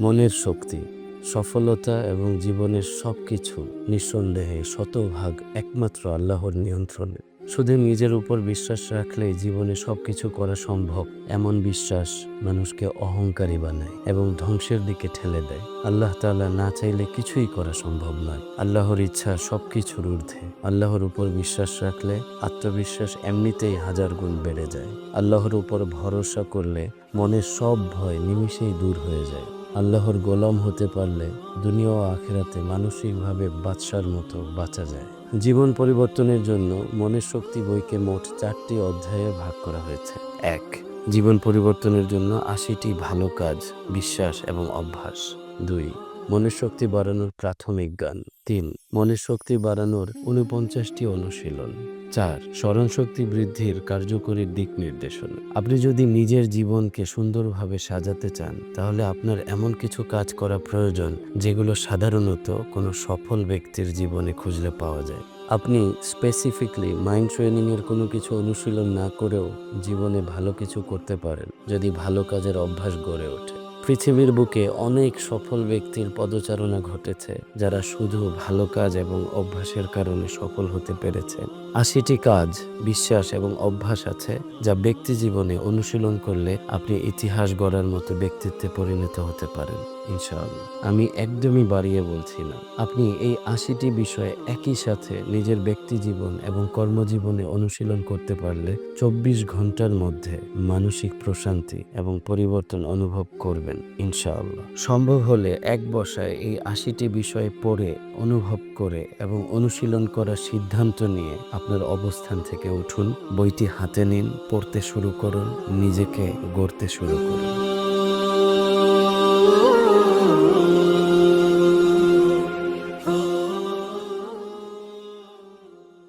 মনের শক্তি, সফলতা এবং জীবনের সব কিছু নিঃসন্দেহে শতভাগ একমাত্র আল্লাহর নিয়ন্ত্রণে। শুধু নিজের উপর বিশ্বাস রাখলেই জীবনে সব কিছু করা সম্ভব, এমন বিশ্বাস মানুষকে অহংকারী বানায় এবং ধ্বংসের দিকে ঠেলে দেয়। আল্লাহ তাআলা না চাইলে কিছুই করা সম্ভব নয়। আল্লাহর ইচ্ছা সব কিছুর ঊর্ধ্বে। আল্লাহর উপর বিশ্বাস রাখলে আত্মবিশ্বাস এমনিতেই হাজার গুণ বেড়ে যায়। আল্লাহর উপর ভরসা করলে মনের সব ভয় নিমিষেই দূর হয়ে যায়। আল্লাহর গোলাম হতে পারলে দুনিয়া ও আখেরাতে মানসিকভাবে বাদশার মতো বাঁচা যায়। জীবন পরিবর্তনের জন্য মনের শক্তি বইকে মোট চারটি অধ্যায়ে ভাগ করা হয়েছে। এক, জীবন পরিবর্তনের জন্য আশিটি ভালো কাজ, বিশ্বাস এবং অভ্যাস। দুই মনের শক্তি বাড়ানোর প্রাথমিক গান। তিন মনের শক্তি বাড়ানোর উনপঞ্চাশটি অনুশীলন। চার স্মরণ শক্তি বৃদ্ধির কার্যকরী দিক নির্দেশন। আপনি যদি নিজের জীবনকে সুন্দরভাবে সাজাতে চান, তাহলে আপনার এমন কিছু কাজ করা প্রয়োজন, যেগুলো সাধারণত কোনো সফল ব্যক্তির জীবনে খুঁজলে পাওয়া যায়। আপনি স্পেসিফিকলি মাইন্ড ট্রেনিংয়ের কোনো কিছু অনুশীলন না করেও জীবনে ভালো কিছু করতে পারেন, যদি ভালো কাজের অভ্যাস গড়ে ওঠে। পৃথিবীর বুকে অনেক সফল ব্যক্তির পদচারণা ঘটেছে, যারা শুধু ভালো কাজ এবং অভ্যাসের কারণে সফল হতে পেরেছে। আশিটি কাজ, বিশ্বাস এবং অভ্যাস আছে, যা ব্যক্তি জীবনে অনুশীলন করলে আপনি ইতিহাস গড়ার মতো ব্যক্তিত্বে পরিণত হতে পারেন, ইনশাআল্লাহ। আমি একদমই বাড়িয়ে বলছি না। আপনি এই আশিটি বিষয়ে একই সাথে নিজের ব্যক্তি জীবন এবং কর্মজীবনে অনুশীলন করতে পারলে চব্বিশ ঘণ্টার মধ্যে মানসিক প্রশান্তি এবং পরিবর্তন অনুভব করবেন। ইনশাআল্লাহ। সম্ভব হলে এক বসায় এই আশিটি বিষয়ে পড়ে, অনুভব করে এবং অনুশীলন করার সিদ্ধান্ত নিয়ে আপনার অবস্থান থেকে উঠুন, বইটি হাতে নিন, পড়তে শুরু করুন, নিজেকে গড়তে শুরু করুন।